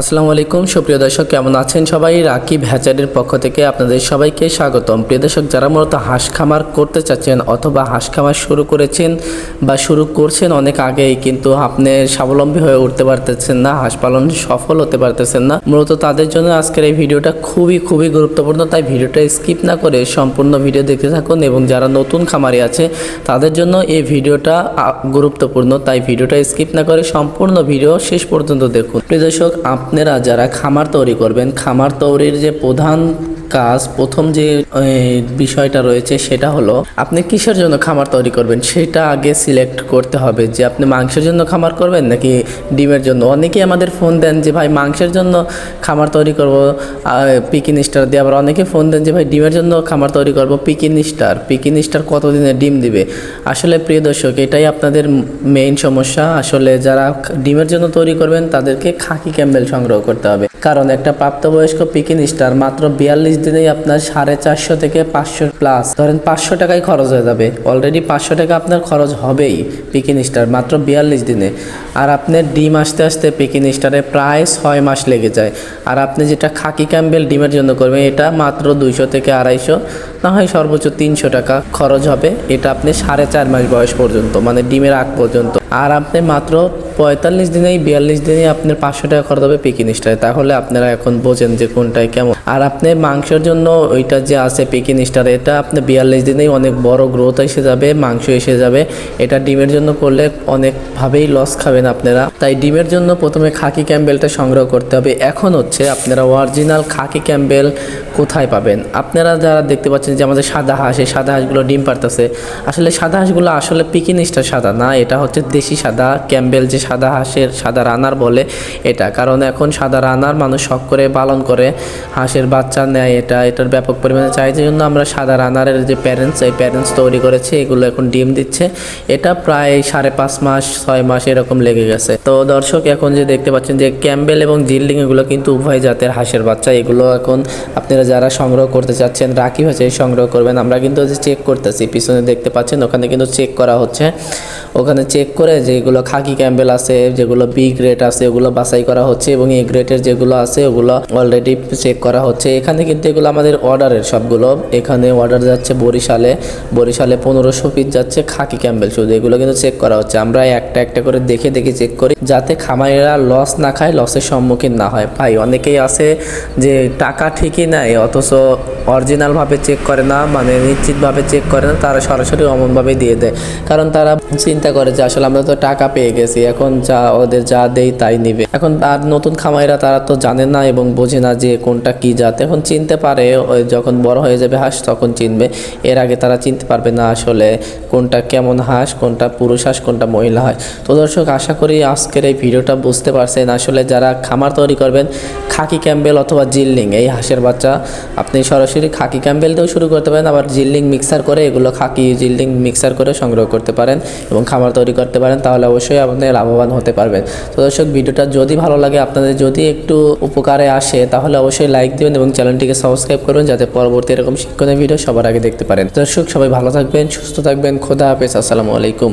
আসসালামু আলাইকুম, সুপ্রিয় দর্শক, কেমন আছেন সবাই? রাকিব হ্যাচারির পক্ষ থেকে আপনাদের সবাইকে স্বাগতম। প্রিয় দর্শক, যারা মূলত হাঁস খামার করতে চাচ্ছেন অথবা হাঁস খামার শুরু করেছেন বা শুরু করছেন অনেক আগেই, কিন্তু আপনি স্বাবলম্বী হয়ে উঠতে পারতেছেন না, হাঁস পালন সফল হতে পারতেছেন না। মূলত তাদের জন্য আজকের এই ভিডিওটা খুবই খুবই গুরুত্বপূর্ণ, তাই ভিডিওটা স্কিপ না করে সম্পূর্ণ ভিডিও দেখতে থাকুন এবং যারা নতুন খামারি আছে, তাদের জন্য এই ভিডিওটা গুরুত্বপূর্ণ। তাই ভিডিওটা স্কিপ না করে সম্পূর্ণ ভিডিও শেষ পর্যন্ত দেখুন। প্রিয় দর্শক আপনারা যারা খামার তৈরি করবেন খামার তৈরির যে প্রধান কাজ, প্রথম যে বিষয়টা রয়েছে সেটা হলো, আপনি কিসের জন্য খামার তৈরি করবেন? সেটা আগে সিলেক্ট করতে হবে যে, আপনি মাংসের জন্য খামার করবেন নাকি ডিমের জন্য? অনেকেই আমাদের ফোন দেন যে, ভাই, মাংসের জন্য খামার তৈরি করব। পিকিন স্টার দিয়ে আবার অনেকে ফোন দেন যে, ভাই, ডিমের জন্য খামার তৈরি করব। পিকিন স্টার পিকিন স্টার কতদিনে ডিম দিবে? আসলে প্রিয় দর্শক, এটাই আপনাদের মেইন সমস্যা। আসলে যারা ডিমের জন্য তৈরি করবেন, তাদেরকে খাকি ক্যাম্বেল সংগ্রহ করতে হবে। কারণ একটা প্রাপ্তবয়স্ক পিকিন স্টার মাত্র বিয়াল্লিশ দিনেই আপনার সাড়ে চারশো থেকে পাঁচশো প্লাস ধরেন পাঁচশো টাকায় খরচ হয়ে যাবে। অলরেডি পাঁচশো টাকা আপনার খরচ হবেই পিকিন স্টার মাত্র বিয়াল্লিশ দিনে। আর আপনার ডিম আসতে আসতে পিকিন স্টারে প্রায় ছয় মাস লেগে যায়। আর আপনি যেটা খাকি ক্যাম্বেল ডিমের জন্য করবেন, এটা মাত্র দুইশো থেকে আড়াইশো, না হয় সর্বোচ্চ তিনশো টাকা খরচ হবে। এটা আপনি সাড়ে চার মাস বয়স পর্যন্ত মানে ডিমের আগ পর্যন্ত। আর আপনি মাত্র পঁয়তাল্লিশ দিনেই, বিয়াল্লিশ দিনে আপনার পাঁচশো টাকা খরচ হবে পিকিন স্টারে তাহলে আপনারা এখন বোঝেন যে কোনটাই কেমন। আর আপনি মাংসের জন্য ওইটা যে আছে পিকিন স্টার এটা আপনি বিয়াল্লিশ দিনেই অনেক বড় গ্রোথ এসে যাবে, মাংস এসে যাবে। এটা ডিমের জন্য করলে অনেকভাবেই লস খাবেন আপনারা। তাই ডিমের জন্য প্রথমে খাকি ক্যাম্বেলটা সংগ্রহ করতে হবে। এখন হচ্ছে আপনারা অরিজিনাল খাকি ক্যাম্বেল কোথায় পাবেন? আপনারা যারা দেখতে পাচ্ছেন যে আমাদের সাদা হাঁস, এই সাদা হাঁসগুলো ডিম পারতেছে, আসলে সাদা হাঁসগুলো আসলে পিকিন স্টার সাদা না, এটা হচ্ছে দেশি সাদা ক্যাম্বেল যে সাদা হাঁসের সাদা রানার বলে এটা। কারণ এখন সাদা রানার মানুষ শখ করে পালন করে, হাঁসের বাচ্চা নেয় এটা, এটার ব্যাপক পরিমাণে যে জন্য আমরা সাদা রানারের যে প্যারেন্টস এই প্যারেন্টস তৈরি করেছি, এগুলো এখন ডিম দিচ্ছে। এটা প্রায় সাড়ে পাঁচ মাস, ছয় মাস এরকম লেগে গেছে। তো দর্শক, এখন যে দেখতে পাচ্ছেন যে ক্যাম্বেল এবং জিল্ডিং, এগুলো কিন্তু উভয় জাতের হাঁসের বাচ্চা। এগুলো এখন আপনারা যারা সংগ্রহ করতে চাচ্ছেন, রাখি হয়েছে, সংগ্রহ করবেন। আমরা কিন্তু চেক করতেছি, পিছনে দেখতে পাচ্ছেন, ওখানে কিন্তু চেক করা হচ্ছে। ওখানে চেক করে যেগুলো খাকি ক্যাম্বেল আছে, যেগুলো বি গ্রেড আছে, ওগুলো বাছাই করা হচ্ছে এবং এ গ্রেডের যেগুলো আছে, ওগুলো অলরেডি চেক করা হচ্ছে। এখানে কিন্তু এগুলো আমাদের অর্ডারের সবগুলো। এখানে অর্ডার যাচ্ছে বরিশালে। বরিশালে পনেরোশো পিস যাচ্ছে খাকি ক্যাম্বেল। শুধু এগুলো কিন্তু চেক করা হচ্ছে। আমরা একটা একটা করে দেখে দেখে চেক করি, যাতে খামারিরা লস না খায় লসের সম্মুখীন না হয়। ভাই, অনেকেই আছে যে টাকা ঠিকই নেয়, অথচ অরিজিনালভাবে চেক করে না মানে নিশ্চিতভাবে চেক করে না, তারা সরাসরি অমনভাবে দিয়ে দেয়। কারণ তারা চিন্তা করে যে আসলে আমরা তো টাকা পেয়ে গেছি, এখন যা ওদের যা দেই তাই নিবে। এখন আর নতুন খামাইরা তারা তো জানে না এবং বোঝে না যে কোনটা কি জাত। এখন চিনতে পারে যখন বড় হয়ে যাবে হাঁস তখন চিনবে। এর আগে তারা চিনতে পারবে না আসলে কোনটা কেমন হাঁস, কোনটা পুরুষ হাঁস, কোনটা মহিলা হয় তো দর্শক, আশা করি আজকের এই ভিডিওটা বুঝতে পারছেন। আসলে যারা খামার তৈরি করবেন খাকি ক্যাম্বেল অথবা জিল্লিং, এই হাঁসের বাচ্চা আপনি সরাসরি খাকি ক্যাম্বেল দিয়েও শুরু করতে পারেন, আবার জিল্লিং মিক্সার করে এগুলো খাকি জিল্ডিং মিক্সার করে সংগ্রহ করতে পারেন এবং খাবার তৈরি করতে পারেন, তাহলে অবশ্যই আপনি লাভবান হতে পারবেন। তো দর্শক, ভিডিওটা যদি ভালো লাগে, আপনাদের যদি একটু উপকারে আসে, তাহলে অবশ্যই লাইক দিবেন এবং চ্যানেলটিকে সাবস্ক্রাইব করবেন, যাতে পরবর্তী এরকম শিক্ষণীয় ভিডিও সবার আগে দেখতে পারেন। দর্শক, সবাই ভালো থাকবেন, সুস্থ থাকবেন, খোদা হাফেজ, আসসালামু আলাইকুম।